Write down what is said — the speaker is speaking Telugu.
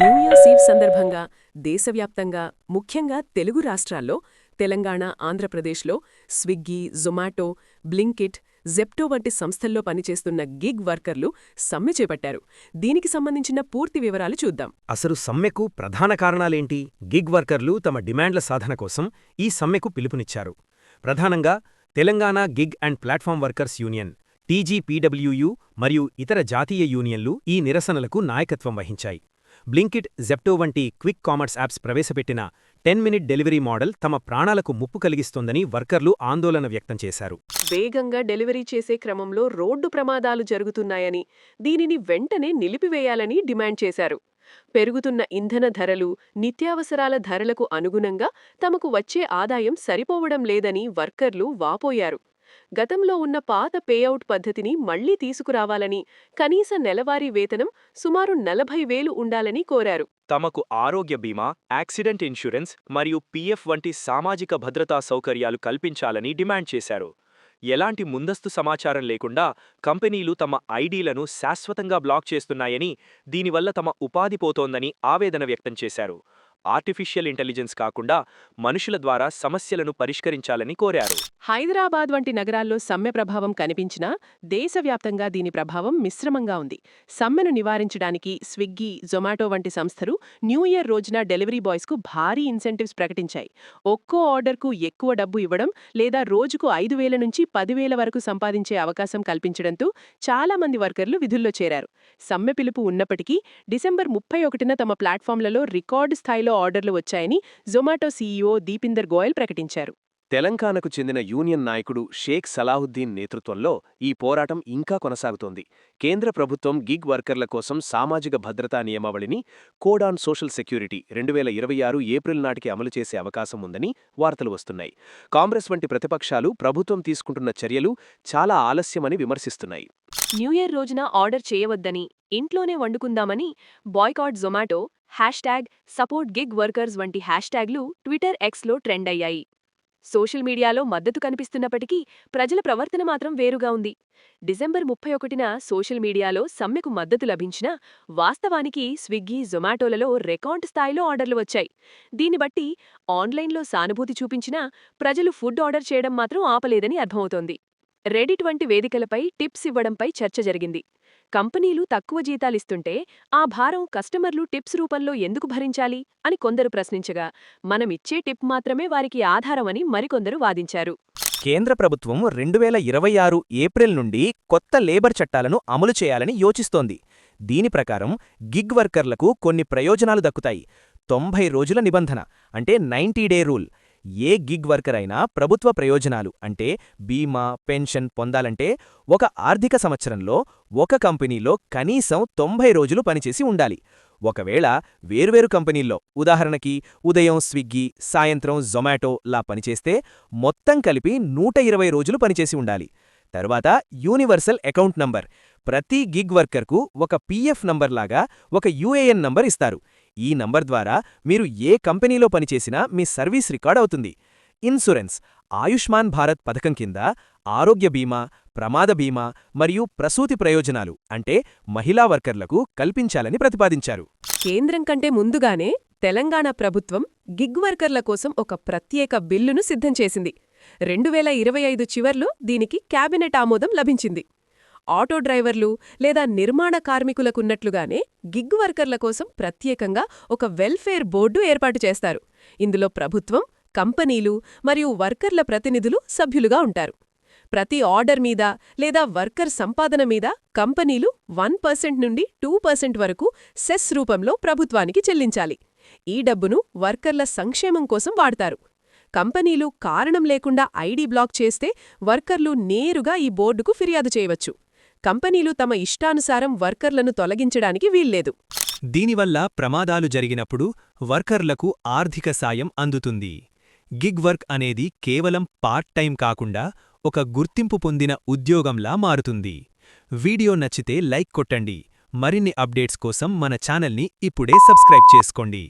న్యూ ఇయర్స్ ఈవ్ సందర్భంగా దేశవ్యాప్తంగా ముఖ్యంగా తెలుగు రాష్ట్రాల్లో తెలంగాణ ఆంధ్రప్రదేశ్లో స్విగ్గీ జొమాటో బ్లింకిట్ జెప్టో వంటి సంస్థల్లో పనిచేస్తున్న గిగ్ వర్కర్లు సమ్మె చేపట్టారు. దీనికి సంబంధించిన పూర్తి వివరాలు చూద్దాం. అసలు సమ్మెకు ప్రధాన కారణాలేంటి? గిగ్ వర్కర్లు తమ డిమాండ్ల సాధన కోసం ఈ సమ్మెకు పిలుపునిచ్చారు. ప్రధానంగా Telangana gig and platform workers union TGPWU మరియు ఇతర జాతీయ యూనియన్లు ఈ నిరసనలకు నాయకత్వం వహించాయి. బ్లింకిట్ జెప్టో వంటి క్విక్ కామర్స్ యాప్స్ ప్రవేశపెట్టిన టెన్ మినిట్ డెలివరీ మోడల్ తమ ప్రాణాలకు ముప్పు కలిగిస్తోందని వర్కర్లు ఆందోళన వ్యక్తం చేశారు. వేగంగా డెలివరీ చేసే క్రమంలో రోడ్డు ప్రమాదాలు జరుగుతున్నాయని దీనిని వెంటనే నిలిపివేయాలని డిమాండ్ చేశారు. పెరుగుతున్న ఇంధన ధరలు నిత్యావసరాల ధరలకు అనుగుణంగా తమకు వచ్చే ఆదాయం సరిపోవడం లేదని వర్కర్లు వాపోయారు. గతంలో ఉన్న పాత పేఅవుట్ పద్ధతిని మళ్ళీ తీసుకురావాలని కనీస నెలవారీ వేతనం సుమారు నలభై వేలు ఉండాలని కోరారు. తమకు ఆరోగ్య బీమా యాక్సిడెంట్ ఇన్సూరెన్స్ మరియు పీఎఫ్ వంటి సామాజిక భద్రతా సౌకర్యాలు కల్పించాలని డిమాండ్ చేశారు. ఎలాంటి ముందస్తు సమాచారం లేకుండా కంపెనీలు తమ ఐడీలను శాశ్వతంగా బ్లాక్ చేస్తున్నాయని దీనివల్ల తమ ఉపాధి పోతోందని ఆవేదన వ్యక్తం చేశారు. ఆర్టిఫిషియల్ ఇంటెలిజెన్స్ కాకుండా మనుషుల ద్వారా సమస్యలను పరిష్కరించాలని కోరారు. హైదరాబాద్ వంటి నగరాల్లో సమ్మె ప్రభావం కనిపించినా దేశవ్యాప్తంగా దీని ప్రభావం మిశ్రమంగా ఉంది. సమ్మెను నివారించడానికి స్విగ్గీ జొమాటో వంటి సంస్థలు న్యూ ఇయర్ రోజున డెలివరీ బాయ్స్కు భారీ ఇన్సెంటివ్స్ ప్రకటించాయి. ఒక్కో ఆర్డర్కు ఎక్కువ డబ్బు ఇవ్వడం లేదా రోజుకు ఐదు వేల నుంచి పదివేల వరకు సంపాదించే అవకాశం కల్పించడంతో చాలా మంది వర్కర్లు విధుల్లో చేరారు. సమ్మె పిలుపు ఉన్నప్పటికీ డిసెంబర్ ముప్పై ఒకటిన తమ ప్లాట్ఫామ్లలో రికార్డు స్థాయిలో ఆర్డర్లు వచ్చాయని జొమాటో సీఈఓ దీపిందర్ గోయల్ ప్రకటించారు. తెలంగాణకు చెందిన యూనియన్ నాయకుడు షేక్ సలాహుద్దీన్ నేతృత్వంలో ఈ పోరాటం ఇంకా కొనసాగుతోంది. కేంద్ర ప్రభుత్వం గిగ్ వర్కర్ల కోసం సామాజిక భద్రతా నియమావళిని కోడ్ ఆన్ సోషల్ సెక్యూరిటీ రెండు వేల ఇరవై ఆరు ఏప్రిల్ నాటికి అమలు చేసే అవకాశం ఉందని వార్తలు వస్తున్నాయి. కాంగ్రెస్ వంటి ప్రతిపక్షాలు ప్రభుత్వం తీసుకుంటున్న చర్యలు చాలా ఆలస్యమని విమర్శిస్తున్నాయి. న్యూ ఇయర్ రోజున ఆర్డర్ చేయవద్దని ఇంట్లోనే వండుకుందామని boycott Zomato hashtag support gig workers వంటి హ్యాష్ ట్యాగ్లు ట్విట్టర్ ఎక్స్లో ట్రెండ్ అయ్యాయి. సోషల్ మీడియాలో మద్దతు కనిపిస్తున్నప్పటికీ ప్రజల ప్రవర్తన మాత్రం వేరుగా ఉంది. డిసెంబర్ ముప్పై ఒకటిన సోషల్ మీడియాలో సమ్మెకు మద్దతు లభించినా వాస్తవానికి స్విగ్గీ జొమాటోలలో రికార్డ్ స్థాయిలో ఆర్డర్లు వచ్చాయి. దీన్ని బట్టి ఆన్లైన్లో సానుభూతి చూపించినా ప్రజలు ఫుడ్ ఆర్డర్ చేయడం మాత్రం ఆపలేదని అర్థమవుతోంది. రెడిట్ వంటి వేదికలపై టిప్స్ ఇవ్వడంపై చర్చ జరిగింది. కంపెనీలు తక్కువ జీతాలిస్తుంటే ఆ భారం కస్టమర్లు టిప్స్ రూపంలో ఎందుకు భరించాలి అని కొందరు ప్రశ్నించగా మనమిచ్చే టిప్ మాత్రమే వారికి ఆధారమని మరికొందరు వాదించారు. కేంద్ర ప్రభుత్వం రెండు వేల ఇరవై ఆరు ఏప్రిల్ నుండి కొత్త లేబర్ చట్టాలను అమలు చేయాలని యోచిస్తోంది. దీని ప్రకారం గిగ్ వర్కర్లకు కొన్ని ప్రయోజనాలు దక్కుతాయి. తొంభై రోజుల నిబంధన అంటే నైంటీ డే రూల్. ఏ గిగ్ వర్కర్ అయినా ప్రభుత్వ ప్రయోజనాలు అంటే బీమా పెన్షన్ పొందాలంటే ఒక ఆర్థిక సంవత్సరంలో ఒక కంపెనీలో కనీసం తొంభై రోజులు పనిచేసి ఉండాలి. ఒకవేళ వేర్వేరు కంపెనీల్లో ఉదాహరణకి ఉదయం స్విగ్గీ సాయంత్రం జొమాటో లా పనిచేస్తే మొత్తం కలిపి నూట ఇరవై రోజులు పనిచేసి ఉండాలి. తర్వాత యూనివర్సల్ అకౌంట్ నంబర్. ప్రతి గిగ్ వర్కర్కు ఒక పీఎఫ్ నంబర్లాగా ఒక యూఏఎన్ నంబర్ ఇస్తారు. ఈ నంబర్ ద్వారా మీరు ఏ కంపెనీలో పనిచేసినా మీ సర్వీస్ రికార్డ్ అవుతుంది. ఇన్సూరెన్స్ ఆయుష్మాన్ భారత్ పథకం కింద ఆరోగ్య బీమా ప్రమాద బీమా మరియు ప్రసూతి ప్రయోజనాలు అంటే మహిళా వర్కర్లకు కల్పించాలని ప్రతిపాదించారు. కేంద్రం కంటే ముందుగానే తెలంగాణ ప్రభుత్వం గిగ్ వర్కర్ల కోసం ఒక ప్రత్యేక బిల్లును సిద్ధం చేసింది. రెండు వేల ఇరవై ఐదు చివర్లో దీనికి కేబినెట్ ఆమోదం లభించింది. ఆటో డ్రైవర్లు లేదా నిర్మాణ కార్మికులకున్నట్లుగానే గిగ్ వర్కర్ల కోసం ప్రత్యేకంగా ఒక వెల్ఫేర్ బోర్డు ఏర్పాటు చేస్తారు. ఇందులో ప్రభుత్వం కంపెనీలు మరియు వర్కర్ల ప్రతినిధులు సభ్యులుగా ఉంటారు. ప్రతి ఆర్డర్ మీద లేదా వర్కర్ సంపాదన మీద కంపెనీలు వన్ పర్సెంట్ నుండి టూ పర్సెంట్ వరకు సెస్ రూపంలో ప్రభుత్వానికి చెల్లించాలి. ఈ డబ్బును వర్కర్ల సంక్షేమం కోసం వాడతారు. కంపెనీలు కారణం లేకుండా ఐడీ బ్లాక్ చేస్తే వర్కర్లు నేరుగా ఈ బోర్డుకు ఫిర్యాదు చేయవచ్చు. కంపెనీలు తమ ఇష్టానుసారం వర్కర్లను తొలగించడానికి వీల్లేదు. దీనివల్ల ప్రమాదాలు జరిగినప్పుడు వర్కర్లకు ఆర్థిక సాయం అందుతుంది. గిగ్ వర్క్ అనేది కేవలం పార్ట్ టైం కాకుండా ఒక గుర్తింపు పొందిన ఉద్యోగంలా మారుతుంది. వీడియో నచ్చితే లైక్ కొట్టండి. మరిన్ని అప్డేట్స్ కోసం మన ఛానల్ని ఇప్పుడే సబ్స్క్రైబ్ చేసుకోండి.